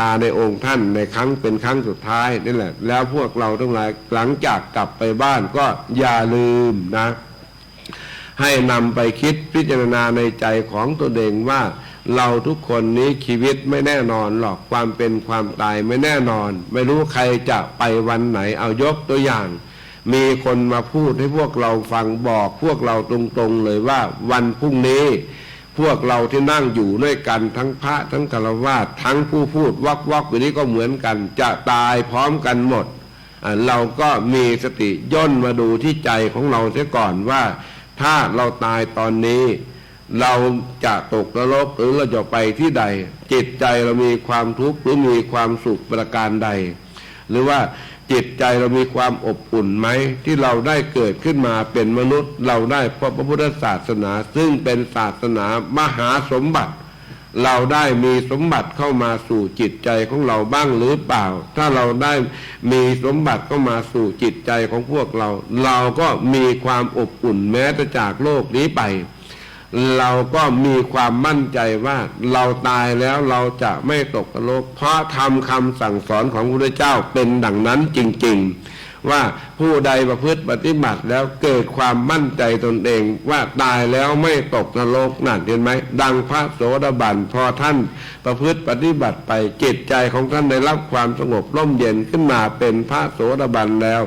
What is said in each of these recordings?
ตาในองค์ท่านในครั้งเป็นครั้งสุดท้ายนี่แหละ แล้วพวกเราทั้งหลายหลังจากกลับไปบ้านก็อย่าลืมนะ ให้นำไปคิดพิจารณาในใจของตัวเองว่า เราทุกคนนี้ชีวิตไม่แน่นอนหรอกความเป็นความตายไม่แน่นอน ไม่รู้ใครจะไปวันไหนเอายกตัวอย่าง มีคนมาพูดให้พวกเราฟังบอกพวกเราตรงๆเลยว่าวันพรุ่งนี้ พวกเราที่นั่งอยู่ด้วยกันทั้งพระทั้งฆรวาทั้งผู้พูดวักวักอยู่นี้ก็เหมือนกัน จะตายพร้อมกันหมด เราก็มีสติย่นมาดูที่ใจของเราเสียก่อนว่า ถ้าเราตายตอนนี้ เราจะตกนรกหรือเราจะไปที่ใด จิตใจเรามีความทุกข์หรือมีความสุขประการใด หรือว่า จิตใจเรามีความอบอุ่นไหม ที่เราได้เกิดขึ้นมาเป็นมนุษย์ เราได้พบพระพุทธศาสนา ซึ่งเป็นศาสนามหาสมบัติ เราได้มีสมบัติเข้ามาสู่จิตใจของเราบ้างหรือเปล่า ถ้าเราได้มีสมบัติเข้ามาสู่จิตใจของพวกเรา เราก็มีความอบอุ่นแม้แต่จากโลกนี้ไป เราก็มีความมั่นใจว่าเราตายแล้วเราจะไม่ตกนรกเพราะทำคำสั่งสอนของพระพุทธเจ้าเป็นดังนั้นจริง ๆ ว่าผู้ใดประพฤติปฏิบัติแล้วเกิดความมั่นใจตนเอง ว่าตายแล้วไม่ตกนรกนั่นเห็นไหมดังพระโสดาบันพอท่านประพฤติปฏิบัติไปจิตใจของท่านได้รับความสงบร่มเย็นขึ้นมาเป็นพระโสดาบันแล้ว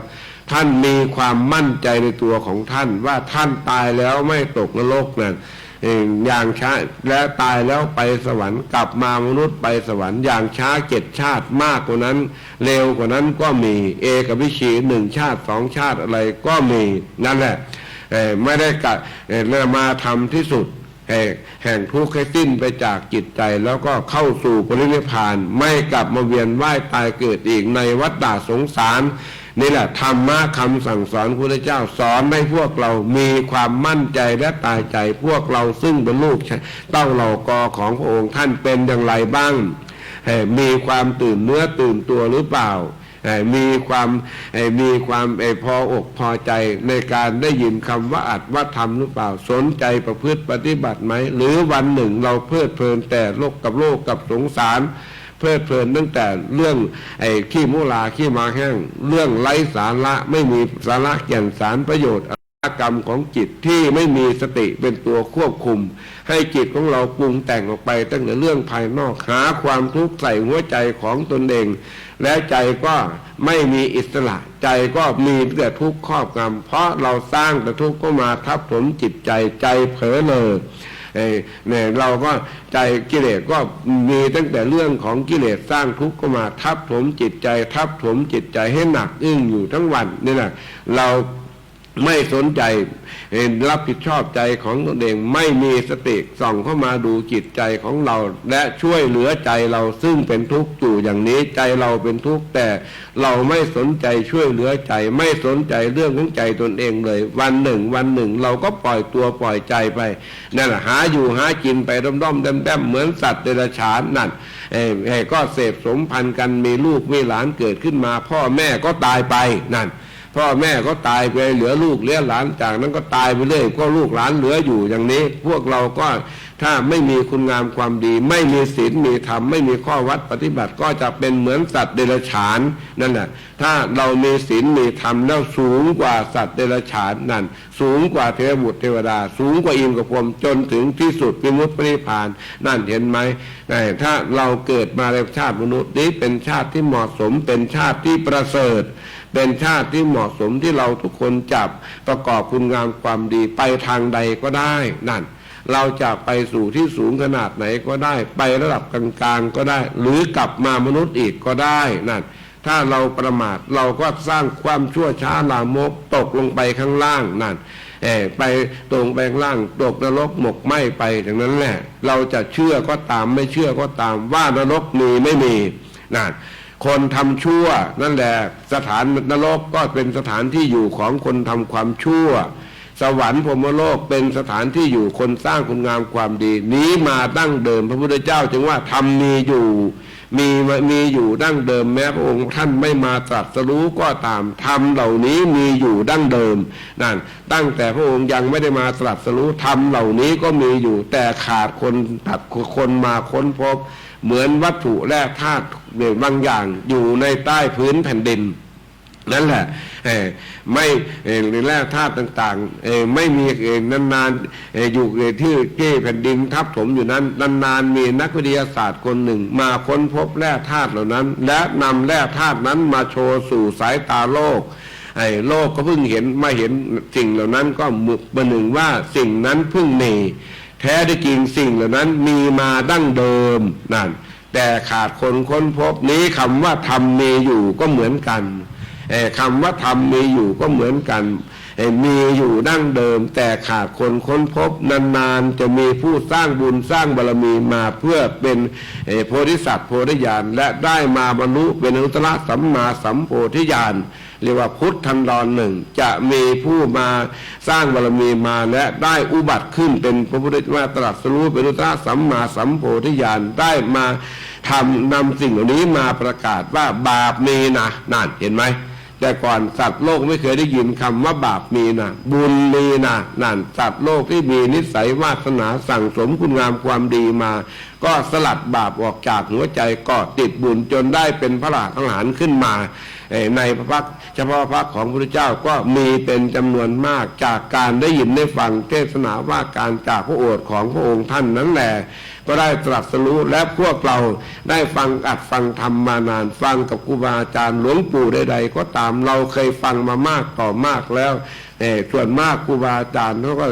ท่านมีความมั่นใจในตัวของท่าน ว่าท่านตายแล้วไม่ตกนรกนั่นอย่างช้าและตายแล้วไปสวรรค์กลับมามนุษย์ไปสวรรค์อย่างช้าเจ็ดชาติมากกว่านั้น เร็วกว่านั้นก็มีเอกวิชีหนึ่งชาติสองชาติอะไรก็มีนั่นแหละไม่ได้กะเอ่อมาทำที่สุดแห่งแห่งทุกข์ให้สิ้นไปจากจิตใจแล้วก็เข้าสู่ปรินิพาน ไม่กลับมาเวียนว่ายตายเกิดอีกในวัฏฏะสงสาร นี่แหละธรรมะคำสั่งสอนพระพุทธเจ้าสอนให้พวกเรามีความมั่นใจและตายใจพวกเราซึ่งเป็นลูกเต้าเหล่ากอของพระองค์ท่านเป็นอย่างไรบ้าง มีความตื่นเนื้อตื่นตัวหรือเปล่ามีความมีความพออกพอใจในการได้ยินคำว่าอัดว่าทำหรือเปล่าสนใจประพฤติปฏิบัติไหม หรือวันหนึ่งเราเพลิดเพลินแต่โลกกับโลกกับสงสาร เพลิดเพลินตั้งแต่เรื่องไอ้ขี้มูลาขี้มาแห้งเรื่องไร้สาระไม่มีสาระแก่นสารประโยชน์กรรมของจิตที่ไม่มีสติเป็นตัวควบคุม ให้จิตของเราปรุงแต่งออกไปตั้งแต่เรื่องภายนอกหาความทุกข์ใส่หัวใจของตนเอง และใจก็ไม่มีอิสระใจก็มีแต่ทุกข์ครอบงำเพราะเราสร้างแต่ทุกข์ก็มาทับถมจิตใจใจเผลอเลย เนี่ยเราก็ใจกิเลสก็มีตั้งแต่เรื่องของกิเลสสร้างทุกข์ก็มาทับถมจิตใจ ทับถมจิตใจให้หนักอึ้งอยู่ทั้งวันนี่แหละเรา ไม่สนใจเรับผิดชอบใจของตนเองไม่มีสติส่องเข้ามาดูจิตใจของเรา และช่วยเหลือใจเราซึ่งเป็นทุกข์อยู่อย่างนี้ใจเราเป็นทุกข์แต่เราไม่สนใจช่วยเหลือใจ ไม่สนใจเรื่องของใจตนเองเลย วันหนึ่ง วันหนึ่ง เราก็ปล่อยตัวปล่อยใจไปนั่นแหละหาอยู่หากินไปด้อมๆแต้มๆเหมือนสัตว์เดรัจฉานนั่นเอ่อเอ่อก็เสพสมพันธ์กันมีลูกมีหลานเกิดขึ้นมา พ่อแม่ก็ตายไปนั่น พ่อแม่ก็ตายไปเหลือลูกเหลือหลานจากนั้นก็ตายไปเรื่อยก็ลูกหลานเหลืออยู่อย่างนี้ พวกเราก็ถ้าไม่มีคุณงามความดี ไม่มีศีลมีธรรมไม่มีข้อวัดปฏิบัติก็จะเป็นเหมือนสัตว์เดรัจฉานนั่นแหละถ้าเรามีศีลมีธรรมแล้วสูงกว่าสัตว์เดรัจฉานนั่น สูงกว่าเทวบุตรเทวดา สูงกว่าอินทร์กับพรมจนถึงที่สุดพิมุตตินิพาน นั่นเห็นไหมแต่ถ้าเราเกิดมาในชาติมนุษย์นี้เป็นชาติที่เหมาะสมเป็นชาติที่ประเสริฐ เป็นชาติที่เหมาะสมที่เราทุกคนจับประกอบคุณงามความดีไปทางใดก็ได้นั่น เราจะไปสู่ที่สูงขนาดไหนก็ได้ ไประดับกลางๆก็ได้ หรือกลับมามนุษย์อีกก็ได้นั่นถ้าเราประมาทเราก็สร้างความชั่วช้าลามกตกลงไปข้างล่างนั่นเอไปตรงไปข้างล่างตกนรกหมกไหมไปอย่างนั้นแหละ เราจะเชื่อก็ตามไม่เชื่อก็ตามว่านรกมีไม่มีนั่น คนทำชั่ว นั่นแหละสถานนรกก็เป็นสถานที่อยู่ของคนทำความชั่ว สวรรค์พรมโลกเป็นสถานที่อยู่คนสร้างคุณงามความดี นี้มาตั้งเดิม พระพุทธเจ้าจึงว่าทำมีอยู่ มีมีอยู่ดั้งเดิมแม้พระองค์ท่านไม่มาตรัสรู้ก็ตามธรรมเหล่านี้มีอยู่ดั้งเดิมนั่นตั้งแต่พระองค์ยังไม่ได้มาตรัสรู้ธรรมเหล่านี้ก็มีอยู่ แต่ขาดคนตัดคนมาค้นพบ เหมือนวัตถุแร่ธาตุบางอย่างอยู่ในใต้พื้นแผ่นดิน นั่นแหละไม่แร่ธาตุต่างๆไม่มีนานๆอยู่ที่ที่แผ่นดินทับถมอยู่นั้นนานๆมีนักวิทยาศาสตร์คนหนึ่ง มาค้นพบแร่ธาตุเหล่านั้น และนำแร่ธาตุนั้นมาโชว์สู่สายตาโลกไอ้โลกก็เพิ่งเห็นมาเห็นสิ่งเหล่านั้นก็มึกประหนึ่งว่าสิ่งนั้นเพิ่งมี แท้ได้จริงสิ่งเหล่านั้นมีมาดั้งเดิมนั่นแต่ขาดคนค้นพบนี้คำว่าธรรมมีอยู่ก็เหมือนกันเอ่อคำว่าธรรมมีอยู่ก็เหมือนกันเอ่อมีอยู่ดั้งเดิม แต่ขาดคนค้นพบนานๆ จะมีผู้สร้างบุญสร้างบารมีมาเพื่อเป็นเอ่อโพธิสัตว์โพธิญาณและได้มาบรรลุเป็นอุตตรสัมมาสัมโพธิญาณ เรียกว่าพุทธันดรหนึ่งจะมีผู้มาสร้างบารมีมาและได้อุบัติขึ้นเป็นพระพุทธเจ้าตรัสรู้เป็นอุตตรสัมมาสัมโพธิญาณได้มาทำนำสิ่งเหล่านี้มาประกาศว่าบาปมีนะนั่นเห็นไหมแต่ก่อนสัตว์โลกไม่เคยได้ยินคำว่าบาปมีนะบุญมีนะนั่นสัตว์โลกที่มีนิสัยวาสนาสั่งสมคุณงามความดีมา ก็สลัดบาปออกจากหัวใจก็ติดบุญจนได้เป็นพระราชทหารขึ้นมา ในพระพักตร์ เฉพาะพระของพระพุทธเจ้าก็มีเป็นจำนวนมากจากการได้ยินได้ฟังเทศนาว่าการจากพระโอษฐ์ของพระองค์ท่านนั้นแหละก็ได้ตรัสรู้และพวกเราได้ฟังอัดฟังธรรมมานานฟังกับครูบาอาจารย์หลวงปู่ใดๆก็ตามเราเคยฟังมามากต่อมากแล้ว ส่วนมากครูบาอาจารย์เขาก็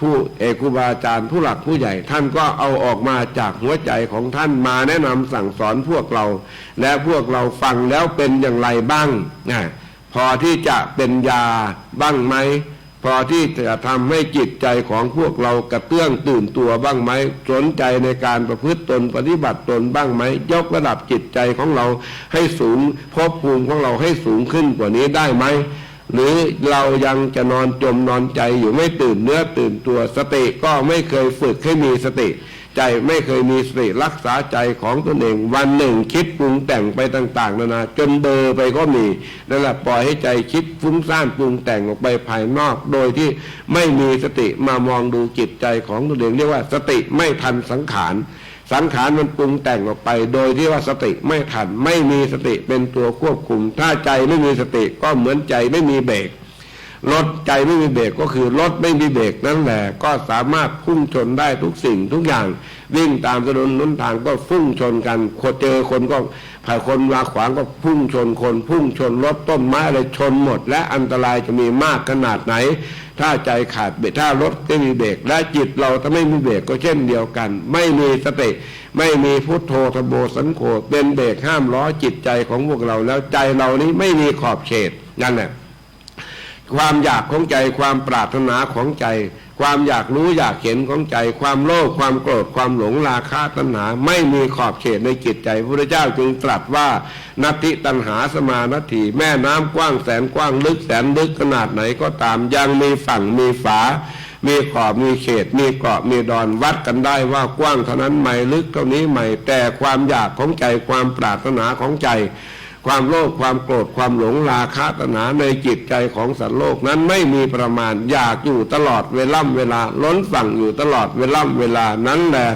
ผู้ครูบาอาจารย์ผู้หลักผู้ใหญ่ ท่านก็เอาออกมาจากหัวใจของท่านมาแนะนำสั่งสอนพวกเรา และพวกเราฟังแล้วเป็นอย่างไรบ้างนะพอที่จะเป็นยาบ้างไหมพอที่จะทำให้จิตใจของพวกเรากระเตื้องตื่นตัวบ้างไหมสนใจในการประพฤติตนปฏิบัติตนบ้างไหมยกระดับจิตใจของเราให้สูงภพภูมิของเราให้สูงขึ้นกว่านี้ได้ไหม หรือเรายังจะนอนจมนอนใจอยู่ไม่ตื่นเนื้อตื่นตัวสติก็ไม่เคยฝึกให้มีสติ ใจไม่เคยมีสติรักษาใจของตนเอง วันหนึ่งคิดปรุงแต่งไปต่างๆนานาจนเบลอไปก็มีนั่นแหละปล่อยให้ใจคิดฟุ้งซ่านปรุงแต่งออกไปภายนอก โดยที่ไม่มีสติมามองดูจิตใจของตนเองเรียกว่าสติไม่ทันสังขาร สังขารมันปรุงแต่งออกไป โดยที่ว่าสติไม่ทันไม่มีสติเป็นตัวควบคุม ถ้าใจไม่มีสติก็เหมือนใจไม่มีเบรก รถใจไม่มีเบรกก็คือรถไม่มีเบรกนั่นแหละก็สามารถพุ่งชนได้ทุกสิ่งทุกอย่าง วิ่งตามถนนนุนทางก็พุ่งชนกันคนเจอคนก็ผ่านคนมาขวางก็พุ่งชนคน พุ่งชนรถต้นไม้อะไรชนหมด และอันตรายจะมีมากขนาดไหน ถ้าใจขาดเบรกถ้ารถไม่มีเบรกและจิตเราถ้าไม่มีเบรกก็เช่นเดียวกัน ไม่มีสติไม่มีพุทโธธโบสันโฆเป็นเบรกห้ามล้อจิตใจของพวกเราแล้วใจเรานี้ไม่มีขอบเขตนั่นแหละ ความอยากของใจ ความปรารถนาของใจ ความอยากรู้อยากเห็นของใจ ความโลภความโกรธความหลงราคะตัณหา ไม่มีขอบเขตในจิตใจพระพุทธเจ้าจึงตรัสว่านัตติตัณหาสมานัตถีแม่น้ำกว้างแสนกว้างลึกแสนลึกขนาดไหนก็ตามยังมีฝั่งมีฝามีขอบมีเขต มีเกาะมีดอนวัดกันได้ว่ากว้างเท่านั้นไม่ลึกเท่านี้ไม่แต่ความอยากของใจความปรารถนาของใจ ความโลภความโกรธความหลงราคะตัณหาในจิตใจของสัตว์โลกนั้นไม่มีประมาณอยากอยู่ตลอดเวล่ำเวลา ล้นฝั่งอยู่ตลอดเวล่ำเวลานั้นแหละ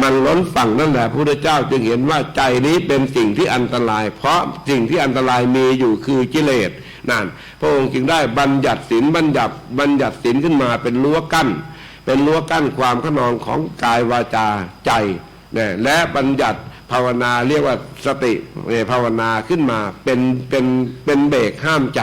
มันล้นฝั่งนั่นแหละพระพุทธเจ้าจึงเห็นว่าใจนี้เป็นสิ่งที่อันตราย เพราะสิ่งที่อันตรายมีอยู่คือกิเลสนั่นพระองค์จึงได้บัญญัติศีลบัญญัติบัญญัติศีลขึ้นมาเป็นรั้วกั้น เป็นรั้วกั้นความขนองของกายวาจาใจและบัญญัติ ภาวนาเรียกว่าสติเอ่อภาวนาขึ้นมาเป็นเป็นเป็นเบรกห้ามใจ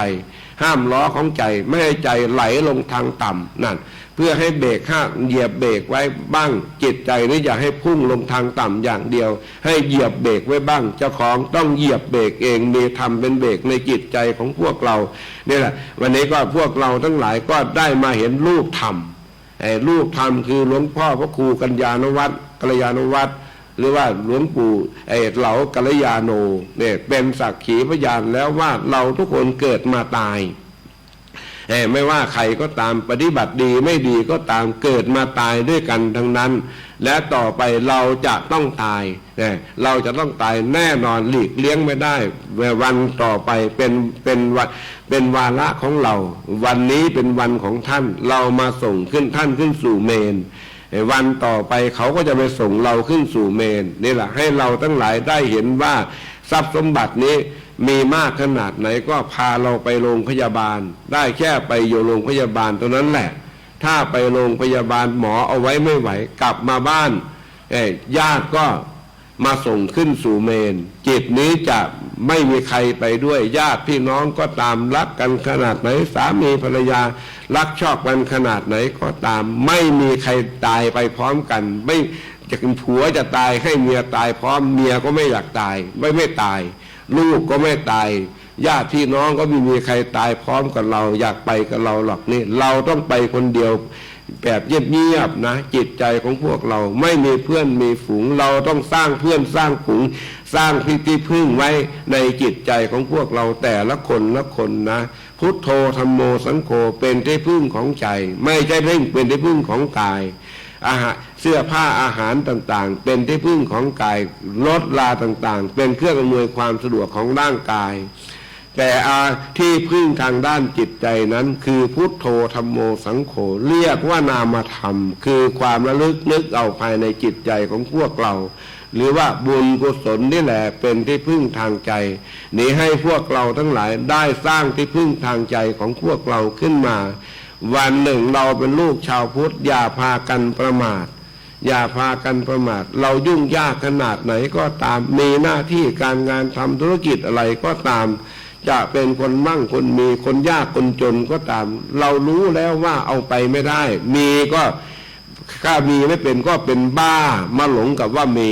ห้ามล้อของใจ ไม่ให้ใจไหลลงทางต่ำนั่นเพื่อให้เบรกห้ามเหยียบเบรกไว้บ้างจิตใจนี่อย่าให้พุ่งลงทางต่ำอย่างเดียว ให้เหยียบเบรกไว้บ้าง เจ้าของต้องเหยียบเบรกเองมีทำเป็นเบรกในจิตใจของพวกเรานี่แหละวันนี้ก็พวกเราทั้งหลายก็ได้มาเห็นรูปธรรมไอ้รูปธรรมคือหลวงพ่อพระครูกัญญาณวัฒน์กัลยาณวัฒน์ หรือว่าหลวงปู่ไอ้เหลากัลยาโนเนี่ยเป็นสักขีพยานแล้วว่าเราทุกคนเกิดมาตายเอ่อไม่ว่าใครก็ตามปฏิบัติดีไม่ดีก็ตามเกิดมาตายด้วยกันทั้งนั้น และต่อไปเราจะต้องตายเนี่ยเราจะต้องตายแน่นอนหลีกเลี้ยงไม่ได้ วันต่อไปเป็นเป็นวันเป็นวาระของเรา วันนี้เป็นวันของท่านเรามาส่งขึ้นท่านขึ้นสู่เมน วันต่อไปเขาก็จะไปส่งเราขึ้นสู่เมนนี่แหละให้เราทั้งหลายได้เห็นว่าทรัพย์สมบัตินี้มีมากขนาดไหนก็พาเราไปโรงพยาบาล ได้แค่ไปอยู่โรงพยาบาลตัวนั้นแหละ ถ้าไปโรงพยาบาลหมอเอาไว้ไม่ไหว กลับมาบ้านยญาติก็ มาส่งขึ้นสู่เมน จิตนี้จะไม่มีใครไปด้วยญาติพี่น้องก็ตามรักกันขนาดไหน สามีภรรยา รักชอบกันขนาดไหนก็ตาม ไม่มีใครตายไปพร้อมกัน ไม่จะผัวจะตายให้เมียตายพร้อมเมียก็ไม่อยากตาย ไม่ไม่ตาย ลูกก็ไม่ตายญาติพี่น้องก็ไม่มีใครตายพร้อมกับเรา อยากไปกับเราหรอกนี่ เราต้องไปคนเดียว แบบเงียบๆนะจิตใจของพวกเราไม่มีเพื่อนมีฝูงเราต้องสร้างเพื่อนสร้างฝูง สร้างพิธีพึ่งไว้ในจิตใจของพวกเราแต่ละคนละคนนะ พุทโธธรรมโมสังโฆเป็นที่พึ่งของใจ ไม่ใช่เพ่งเป็นที่พึ่งของกายอาหารเสื้อผ้าอาหารต่างๆ เป็นที่พึ่งของกายรถลาต่างๆ เป็นเครื่องอำนวยความสะดวกของร่างกาย แต่อาที่พึ่งทางด้านจิตใจนั้น คือพุทโธธรรมโมสังโฆเรียกว่านามธรรม คือความระลึกนึกเอาภายในจิตใจของพวกเรา หรือว่าบุญกุศลนี่แหละเป็นที่พึ่งทางใจ นี้ให้พวกเราทั้งหลายได้สร้างที่พึ่งทางใจของพวกเราขึ้นมา วันหนึ่งเราเป็นลูกชาวพุทธอย่าพากันประมาทอย่าพากันประมาท เรายุ่งยากขนาดไหนก็ตาม มีหน้าที่การงานทำธุรกิจอะไรก็ตาม จะเป็นคนมั่งคนมีคนยากคนจนก็ตาม เรารู้แล้วว่าเอาไปไม่ได้ มีก็ถ้ามีไม่เป็นก็เป็นบ้ามาหลงกับว่ามี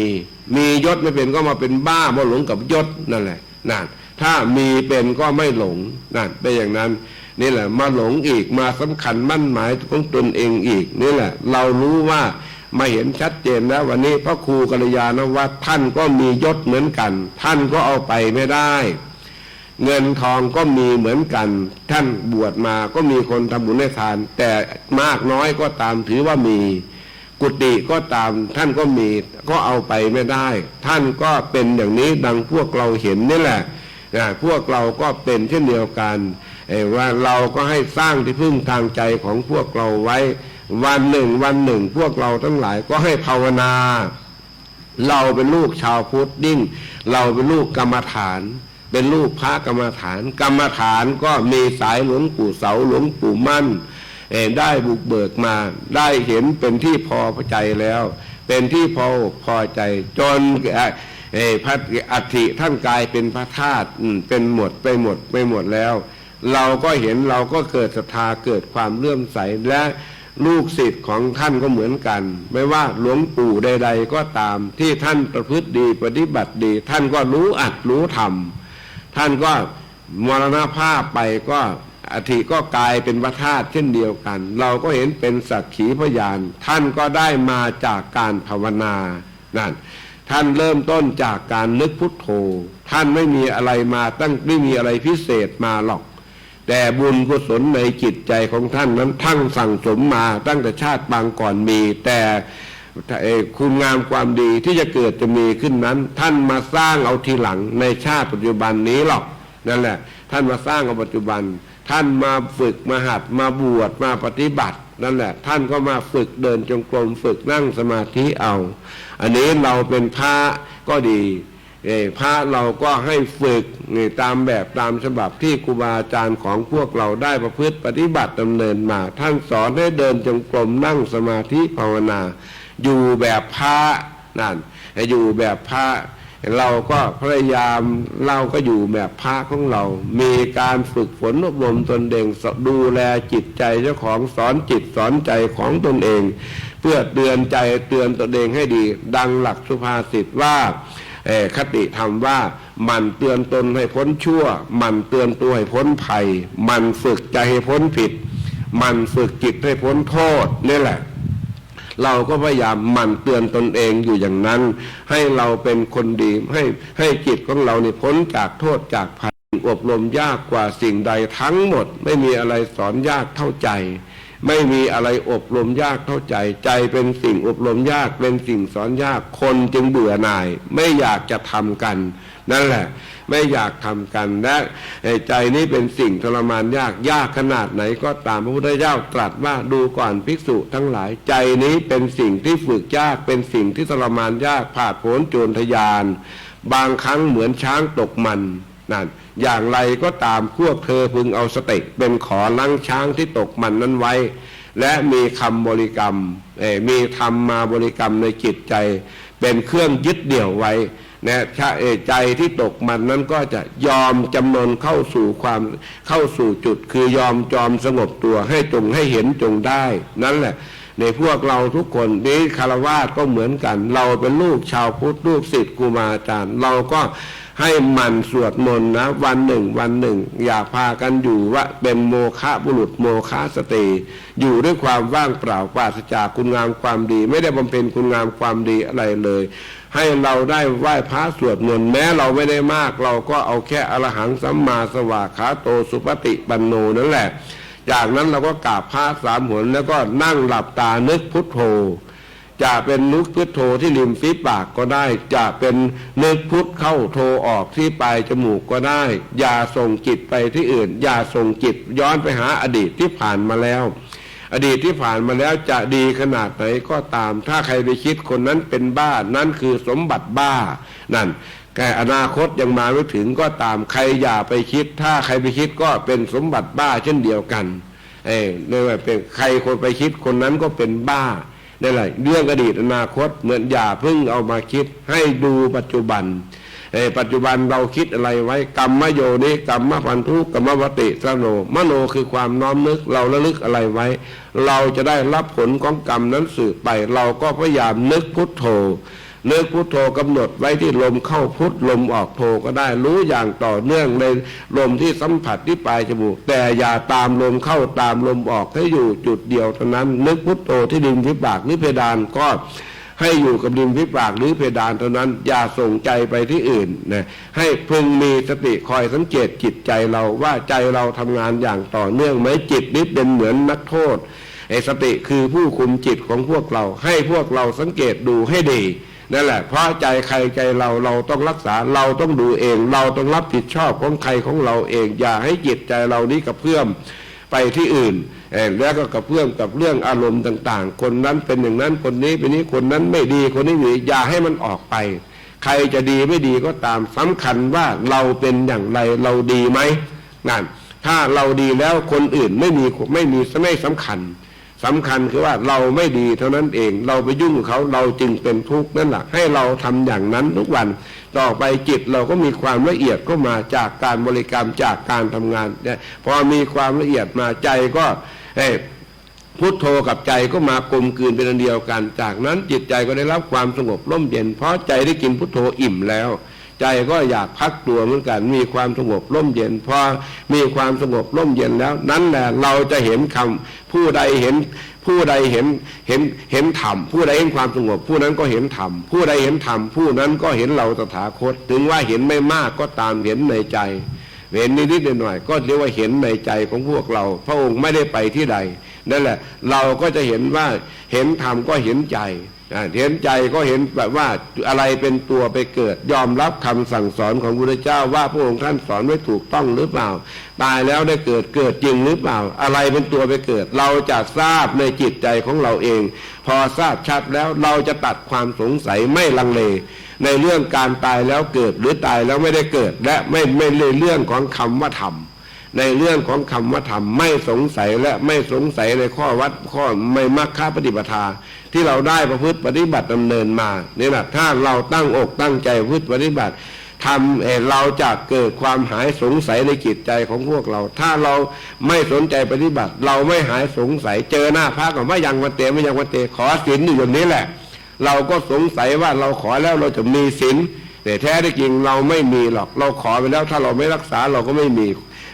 มียศไม่เป็นก็มาเป็นบ้ามาหลงกับยศนั่นแหละนั่นถ้ามีเป็นก็ไม่หลงนั่นเป็นอย่างนั้น นี่แหละ มาหลงอีกมาสำคัญมั่นหมายของตนเองอีก นี่แหละ เรารู้ว่ามาเห็นชัดเจนแล้ววันนี้พระครูกัลยาณวัฒน์ท่านก็มียศเหมือนกัน ท่านก็เอาไปไม่ได้ เงินทองก็มีเหมือนกัน ท่านบวชมาก็มีคนทำบุญให้ทาน แต่มากน้อยก็ตามถือว่ามีกุฏิก็ตามท่านก็มีก็เอาไปไม่ได้ ท่านก็เป็นอย่างนี้ดังพวกเราเห็นนี่แหละนะพวกเราก็เป็นเช่นเดียวกันเออว่าเราก็ให้สร้างที่พึ่งทางใจของพวกเราไว้ วันหนึ่งวันหนึ่ง พวกเราทั้งหลายก็ให้ภาวนา เราเป็นลูกชาวพุทธดิ้งเราเป็นลูกกรรมฐาน เป็นลูกพระกรรมฐาน กรรมฐานก็มีสายหลวงปู่เสาหลวงปู่มั่นเอ่อได้บุกเบิกมา ได้เห็นเป็นที่พอใจแล้ว เป็นที่พอพอใจ จนเอ่อเอ่อพระอัฐิท่านกลายเป็นพระธาตุเป็นหมดไปหมดไปหมดแล้ว เราก็เห็นเราก็เกิดศรัทธาเกิดความเลื่อมใสและลูกศิษย์ของท่านก็เหมือนกัน ไม่ว่าหลวงปู่ใด ๆ ก็ตามที่ท่านประพฤติดีปฏิบัติดี ท่านก็รู้อัดรู้ทำ ท่านก็มรณภาพไปก็อธิก็กลายเป็นพระธาตุเช่นเดียวกัน เราก็เห็นเป็นสักขีพยาน ท่านก็ได้มาจากการภาวนานั่นท่านเริ่มต้นจากการนึกพุทโธ ท่านไม่มีอะไรมาตั้งไม่มีอะไรพิเศษมาหรอก แต่บุญกุศลในจิตใจของท่านนั้นทั้งสั่งสมมาตั้งแต่ชาติบางก่อนมี แต่ คุณงามความดีที่จะเกิดจะมีขึ้นนั้น ท่านมาสร้างเอาทีหลังในชาติปัจจุบันนี้หรอกนั่นแหละ ท่านมาสร้างเอาปัจจุบัน ท่านมาฝึกมาหัดมาบวชมาปฏิบัติ นั่นแหละ ท่านก็มาฝึกเดินจงกรมฝึกนั่งสมาธิเอา อันนี้เราเป็นพระก็ดีพระเราก็ให้ฝึกตามแบบตามฉบับที่ครูบาอาจารย์ของพวกเราได้ประพฤติปฏิบัติดำเนินมา ท่านสอนให้เดินจงกรมนั่งสมาธิภาวนา อยู่แบบพระนั่นอยู่แบบพระเราก็พยายามเราก็อยู่แบบพระของเรา มีการฝึกฝนอบรมตนเองดูแลจิตใจเจ้าของสอนจิตสอนใจของตนเอง เพื่อเตือนใจเตือนตนเองให้ดี ดังหลักสุภาษิตว่าคติธรรมว่ามันเตือนตนให้พ้นชั่ว มันเตือนตัวให้พ้นภัย มันฝึกใจให้พ้นผิด มันฝึกจิตให้พ้นโทษนี่แหละ เราก็พยายามหมั่นเตือนตนเองอยู่อย่างนั้น ให้เราเป็นคนดีให้ให้จิตของเราเนี่พ้นจากโทษจากภัยอบรมยากกว่าสิ่งใดทั้งหมด ไม่มีอะไรสอนยากเท่าใจ ไม่มีอะไรอบรมยากเท่าใจ ใจเป็นสิ่งอบรมยากเป็นสิ่งสอนยากคนจึงเบื่อหน่าย ไม่อยากจะทำกัน นั่นแหละ ไม่อยากทำกันและใจนี้เป็นสิ่งทรมานยากยากขนาดไหนก็ตามพระพุทธเจ้าตรัสว่าดูก่อนภิกษุทั้งหลายใจนี้เป็นสิ่งที่ฝึกยากเป็นสิ่งที่ทรมานยากผ่าดโผนโจรทยาน บางครั้งเหมือนช้างตกมันนั่นอย่างไรก็ตามพวกเธอพึงเอาสติเป็นขอลังช้างที่ตกมันนั้นไว้ และมีคำบริกรรมมีธรรมมาบริกรรมในจิตใจ เป็นเครื่องยึดเดี่ยวไว้ นะชะเอ่อใจที่ตกมันนั้นก็จะยอมจำนนเข้าสู่ความเข้าสู่จุด คือยอมจอมสงบตัวให้จงให้เห็นจงได้ นั่นแหละ ในพวกเราทุกคนนี้คารวาสก็เหมือนกัน เราเป็นลูกชาวพุทธลูกศิษย์ครูบาอาจารย์ เราก็ให้มันสวดมนต์นะวันหนึ่งวันหนึ่ง อย่าพากันอยู่ว่าเป็นโมฆะบุรุษโมฆะสตรีอยู่ด้วยความว่างเปล่าปราศจากคุณงามความดี ไม่ได้บำเพ็ญคุณงามความดีอะไรเลย ให้เราได้ไหว้พระสวดมนต์แม้เราไม่ได้มาก เราก็เอาแค่อรหังสัมมาสวากขาโตสุปฏิปันโนนั่นแหละ จากนั้นเราก็กราบพระสามหนแล้วก็นั่งหลับตานึกพุทโธจะเป็นนึกพุทโธที่ริมฝีปากก็ได้ จะเป็นนึกพุทเข้าโธออกที่ปลายจมูกก็ได้ อย่าส่งจิตไปที่อื่น อย่าส่งจิตย้อนไปหาอดีตที่ผ่านมาแล้ว อดีตที่ผ่านมาแล้วจะดีขนาดไหนก็ตาม ถ้าใครไปคิดคนนั้นเป็นบ้า นั่นคือสมบัติบ้านั่นแก่อนาคตยังมาไม่ถึงก็ตามใครอย่าไปคิด ถ้าใครไปคิดก็เป็นสมบัติบ้าเช่นเดียวกันเอ้ไม่ว่าเป็นใครคนไปคิดคนนั้นก็เป็นบ้านี่แหละเรื่องอดีตอนาคตเหมือนอย่าเพิ่งเอามาคิดให้ดูปัจจุบัน ปัจจุบันเราคิดอะไรไว้ กรรมโยนิกรรมพันธุกรรมวติสโน มโนคือความน้อมนึกเราระลึกอะไรไว้ เราจะได้รับผลของกรรมนั้นสืบไป เราก็พยายามนึกพุทโธเลิกพุทโธกำหนดไว้ที่ลมเข้าพุทลมออกโธก็ได้รู้อย่างต่อเนื่องในลมที่สัมผัสที่ปลายจมูก แต่อย่าตามลมเข้าตามลมออกให้อยู่จุดเดียวเท่านั้น นึกพุทโธที่ดินพิปากหรือเพดานก็ ให้อยู่กับดินพิปากหรือเพดานเท่านั้น อย่าส่งใจไปที่อื่นนะให้พึงมีสติคอยสังเกตจิตใจเราว่าใจเราทำงานอย่างต่อเนื่องไหมจิตนี้เป็นเหมือนนักโทษไอ้สติคือผู้คุมจิตของพวกเรา ให้พวกเราสังเกตดูให้ดีนั่นแหละเพราะใจใครใจเราเราต้องรักษาเราต้องดูเอง เราต้องรับผิดชอบของใครของเราเอง อย่าให้จิตใจเรานี้กระเพื่อม ไปที่อื่นแล้วก็กระเพื่อมกับเรื่องอารมณ์ต่าง ๆ คนนั้นเป็นอย่างนั้นคนนี้เป็นนี้คนนั้นไม่ดีคนนี้ดีอย่าให้มันออกไป ใครจะดีไม่ดีก็ตามสำคัญว่าเราเป็นอย่างไรเราดีไหมนั่นถ้าเราดีแล้วคนอื่นไม่มีไม่มีไม่สำคัญ สำคัญคือว่าเราไม่ดีเท่านั้นเอง เราไปยุ่งกับเขาเราจึงเป็นทุกข์นั่นแหละให้เราทำอย่างนั้นทุกวัน ต่อไปจิตเราก็มีความละเอียดก็มาจากการบริกรรมจากการทำงานเนี่ยพอมีความละเอียดมาใจก็เอ้พุทโธกับใจก็มากลมกลืนเป็นอันเดียวกัน จากนั้นจิตใจก็ได้รับความสงบร่มเย็น เพราะใจได้กินพุทโธอิ่มแล้ว ใจก็อยากพักตัวเหมือนกัน มีความสงบร่มเย็นพอมีความสงบร่มเย็นแล้ว นั้นแหละเราจะเห็นคำผู้ใดเห็นผู้ใดเห็นเห็นเห็นธรรมผู้ใดเห็นความสงบ ผู้นั้นก็เห็นธรรมผู้ใดเห็นธรรมผู้นั้นก็เห็นเราตถาคต ถึงว่าเห็นไม่มากก็ตามเห็นในใจเห็นนิดๆหน่อยๆก็เรียกว่าเห็นในใจของพวกเรา พระองค์ไม่ได้ไปที่ใดนั่นแหละ เราก็จะเห็นว่าเห็นธรรมก็เห็นใจ เห็นใจก็เห็นแบบว่าอะไรเป็นตัวไปเกิด ยอมรับคำสั่งสอนของพระพุทธเจ้าว่าพระองค์ท่านสอนไว้ถูกต้องหรือเปล่า ตายแล้วได้เกิดเกิดจริงหรือเปล่า อะไรเป็นตัวไปเกิด เราจะทราบในจิตใจของเราเอง พอทราบชัดแล้วเราจะตัดความสงสัยไม่ลังเล ในเรื่องการตายแล้วเกิดหรือตายแล้วไม่ได้เกิด และไม่ไม่เลยเรื่องของคำว่าธรรมในเรื่องของคำว่าธรรมไม่สงสัยและไม่สงสัยในข้อวัดข้อไม่มักค่าปฏิปทา ที่เราได้ประพฤติปฏิบัติดำเนินมานี่แหละถ้าเราตั้งอกตั้งใจประพฤติปฏิบัติทำเอ่อเราจะเกิดความหายสงสัยในจิตใจของพวกเรา ถ้าเราไม่สนใจปฏิบัติ เราไม่หายสงสัยเจอหน้าพระก็ไม่ยังวันเตไม่ยังวันเตขอศีลอยู่อย่างนี้แหละ เราก็สงสัยว่าเราขอแล้วเราจะมีศีลแต่แท้ที่จริงเราไม่มีหรอก เราขอไปแล้วถ้าเราไม่รักษาเราก็ไม่มี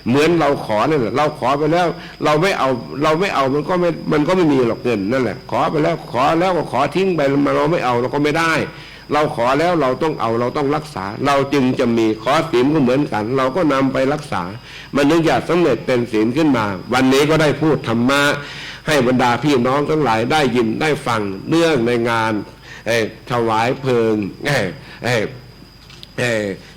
เหมือนเราขอเนี่ยแหละเราขอไปแล้ว เราไม่เอาเราไม่เอามันก็ไม่มันก็ไม่มีหรอกเงินนั่นแหละ ขอไปแล้วขอแล้วก็ขอทิ้งไปมาเราไม่เอาเราก็ไม่ได้ เราขอแล้วเราต้องเอาเราต้องรักษา เราจึงจะมีขอศีลก็เหมือนกัน เราก็นำไปรักษา มันนึกอยากสำเร็จเป็นศีลขึ้นมา วันนี้ก็ได้พูดธรรมะให้บรรดาพี่น้องทั้งหลายได้ยินได้ฟังเนื่องในงานเอ่อถวายเพลิงเอ่อเอ่อเอ่อ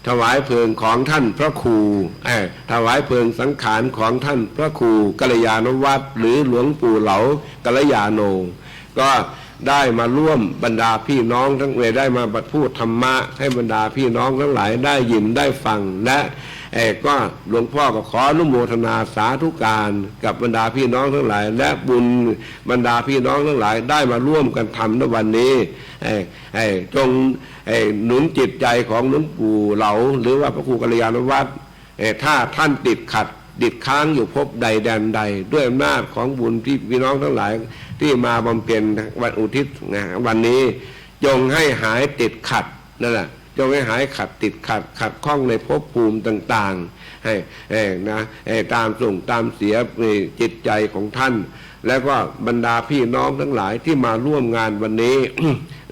ถวายเพลิงของท่านพระครูเอ่อถวายเพลิงสังขารของท่านพระครูกัลยาณวัตรหรือหลวงปู่เหลากัลยาโน ก็ได้มาร่วมบรรดาพี่น้องทั้งเวได้มาบัดพูดธรรมะให้บรรดาพี่น้องทั้งหลายได้ยินได้ฟังและ เอก็หลวงพ่อก็ขออนุโมทนาสาธุการกับบรรดาพี่น้องทั้งหลาย และบุญบรรดาพี่น้องทั้งหลายได้มาร่วมกันทำในวันนี้เอ่อเอ่อจงเอ่อหนุนจิตใจของหลวงปู่เหลา หรือว่าพระครูกัลยาณวัตรเอ่อถ้าท่านติดขัดติดค้างอยู่ภพใดแดนใด ด้วยอำนาจของบุญที่พี่น้องทั้งหลาย ที่มาบำเพ็ญวันอุทิศนวันนี้ จงให้หายติดขัดนั่นแหละ จงให้หายขัดติดขัดขัดข้องในภพภูมิต่างๆให้เอนะเอ่อตามส่งตามเสียในจิตใจของท่าน แล้วก็บรรดาพี่น้องทั้งหลายที่มาร่วมงานวันนี้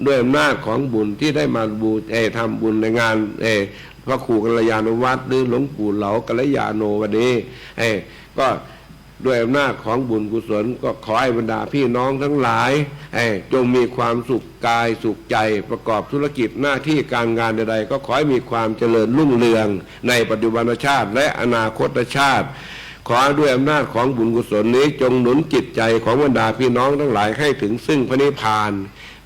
ด้วยอำนาจของบุญที่ได้มาบูเอทำบุญในงานเอพระครูกัลยาณวัตรหรือหลวงปู่เหลากัลยาโนวันนี้เออก็ ด้วยอำนาจของบุญกุศลก็ขอให้บรรดาพี่น้องทั้งหลายจงมีความสุขกายสุขใจประกอบธุรกิจหน้าที่การงานใดๆ ก็ขอให้มีความเจริญรุ่งเรืองในปัจจุบันชาติและอนาคตชาติ ขอด้วยอำนาจของบุญกุศลนี้จงหนุนจิตใจของบรรดาพี่น้องทั้งหลายให้ถึงซึ่งพระนิพพาน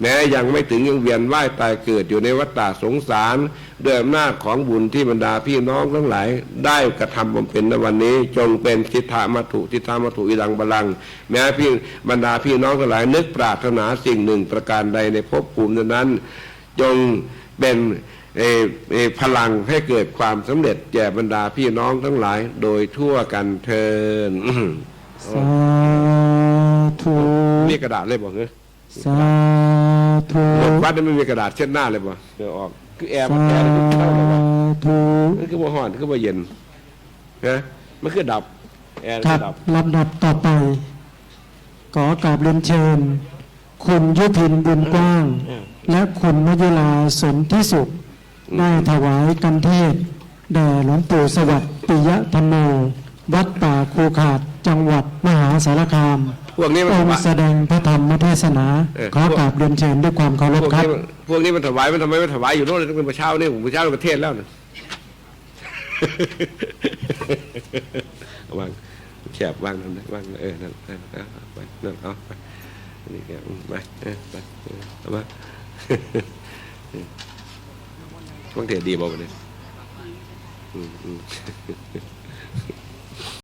แม้ยังไม่ถึงยังเวียนว่ายตายเกิดอยู่ในวัฏฏะสงสาร ด้วยอำนาจของบุญที่บรรดาพี่น้องทั้งหลาย ได้กระทำบำเพ็ญในวันนี้ จงเป็นทิฏฐามัตุทิฏฐามัตุอิรังบาลัง แม้พี่บรรดาพี่น้องทั้งหลายนึกปรารถนาสิ่งหนึ่งประการใดในภพภูมินั้น จงเป็น พลังให้เกิดความสำเร็จแก่บรรดาพี่น้องทั้งหลาย โดยทั่วกันเทินสาธุนี่กระดาษเลยบอกเนอะสาธุรถวัดนี่ไม่มีกระดาษเช็ดหน้าเลยบ่เดี๋ยวออก คือแอร์มันสาแอร์มันเข้าเลยบ่ธุมันคือบ่ฮ้อนคือบ่เย็นนะมันคือดับ แอร์คคืรัอบดับลำดับต่อไป ขอกราบเรียนเชิญ คุณยุพินบุญกว้าง และคุณมยุลาสนที่สุข ได้ถวายกันเทศ แด่หลวงปู่สวัสดิ์ปิยธรรมโม วัดป่าคูขาดจังหวัดมหาสารคามพวกนี้มันอถงวายค์แสดงพระธรรมเทศนาเออขอกราบเรียนเชิญด้วยความเคารพพวกครันี้บมันพวกนี้มันถวายมันทำไมมันถวายอยู่โน่นเลยตั้งแต่เช้านี่ผมเช้าประเทศแล้วนะวางแคบวางนั่นนะวางเออนั่นนั่นเอาไปนั่นเอาไปอันนี่แกอืมไปเออไปเออเอามา บางเทีดีบ่เนี่ยอืมอืม